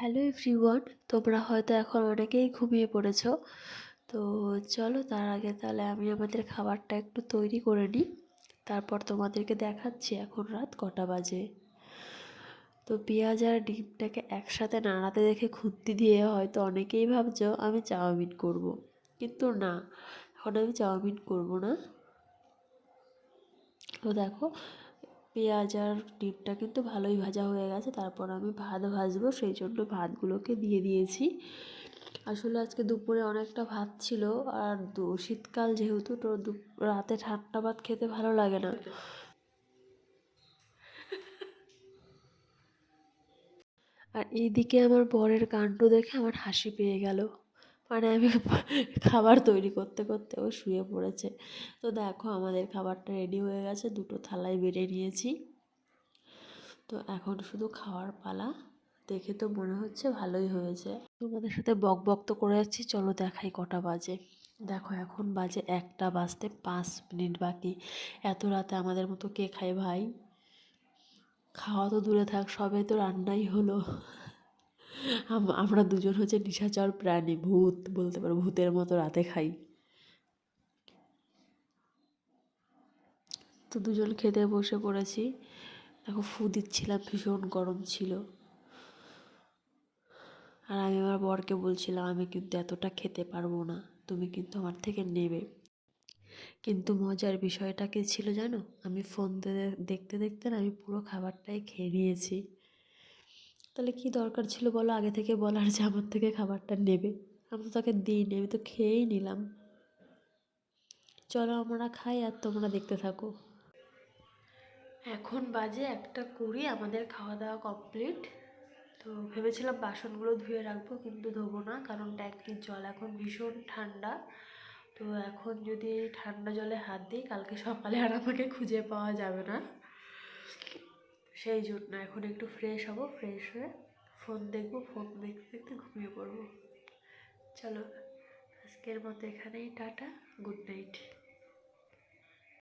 Hello everyone তোমরা হয়তো এখন অনেকেই ঘুমিয়ে পড়েছো। তো চলো তার আগে তাহলে আমি আমাদের খাবারটা একটু তৈরি করে নিই। তারপর তোমাদেরকে দেখাচ্ছি এখন রাত কটা বাজে। তো পেঁয়াজ আর ডিমটাকে একসাথে নাড়াতে দেখে খুন্তি দিয়ে হয়তো অনেকেই ভাবছ আমি চাউমিন করব। কিন্তু না, এখন আমি চাউমিন করব না। তো দেখো পেঁয়াজ আর ডিমটা কিন্তু ভালোই ভাজা হয়ে গেছে, তারপর আমি ভাত ভাজবো, সেই জন্য ভাতগুলোকে দিয়ে দিয়েছি। আসলে আজকে দুপুরে অনেকটা ভাত ছিল, আর শীতকাল যেহেতু, তো রাতে ঠান্ডা ভাত খেতে ভালো লাগে না। আর এইদিকে আমার বরের কাণ্ড দেখে আমার হাসি পেয়ে গেল। মানে আমি খাবার তৈরি করতে করতে ও শুয়ে পড়েছে। তো দেখো আমাদের খাবারটা রেডি হয়ে গেছে, দুটো থালায় বেড়ে নিয়েছি। তো এখন শুধু খাওয়ার পালা, দেখে তো মনে হচ্ছে ভালোই হয়েছে। তোমাদের সাথে বক বক তো করে যাচ্ছি চলো দেখাই কটা বাজে। দেখো এখন বাজে একটা বাজতে পাঁচ মিনিট বাকি। এত রাতে আমাদের মতো কে খায় ভাই? খাওয়া তো দূরে থাক, সবে তো রান্নাই হলো। আমরা দুজন হচ্ছে নিশাচর প্রাণী, ভূত বলতে পারো, ভূতের মতো রাতে খাই। তো দুজন খেতে বসে পড়েছি। দেখো, ফু দিচ্ছিলাম, ভীষণ গরম ছিল। আর আমি আমার বরকে বলছিলাম, আমি কিন্তু এতটা খেতে পারব না, তুমি কিন্তু আমার থেকে নেবে। কিন্তু মজার বিষয়টা কি ছিল জানো? আমি ফোন দেখতে দেখতে না আমি পুরো খাবারটাই খেয়ে নিয়েছি। তাহলে কি দরকার ছিল বলো? আগে থেকে বলার যে আমার থেকে খাবারটা নেবে। আমি তো তাকে দিইনি, আমি তো খেয়েই নিলাম। চলো আমরা খাই আর তোমরা দেখতে থাকো। এখন বাজে একটা কুড়ি, আমাদের খাওয়া দাওয়া কমপ্লিট। তো ভেবেছিলাম বাসনগুলো ধুয়ে রাখব, কিন্তু ধোবো না, কারণ ট্যাঙ্কির জল এখন ভীষণ ঠান্ডা। তো এখন যদি ঠান্ডা জলে হাত দিই, কালকে সকালে আর আমাকে খুঁজে পাওয়া যাবে না। সেই জন্য এখন একটু ফ্রেশ হব ফ্রেশ হয়ে ফোন দেখব ফোন দেখতে দেখতে ঘুমিয়ে পড়ব। চলো, আজকের মতো এখানেই, টাটা গুড নাইট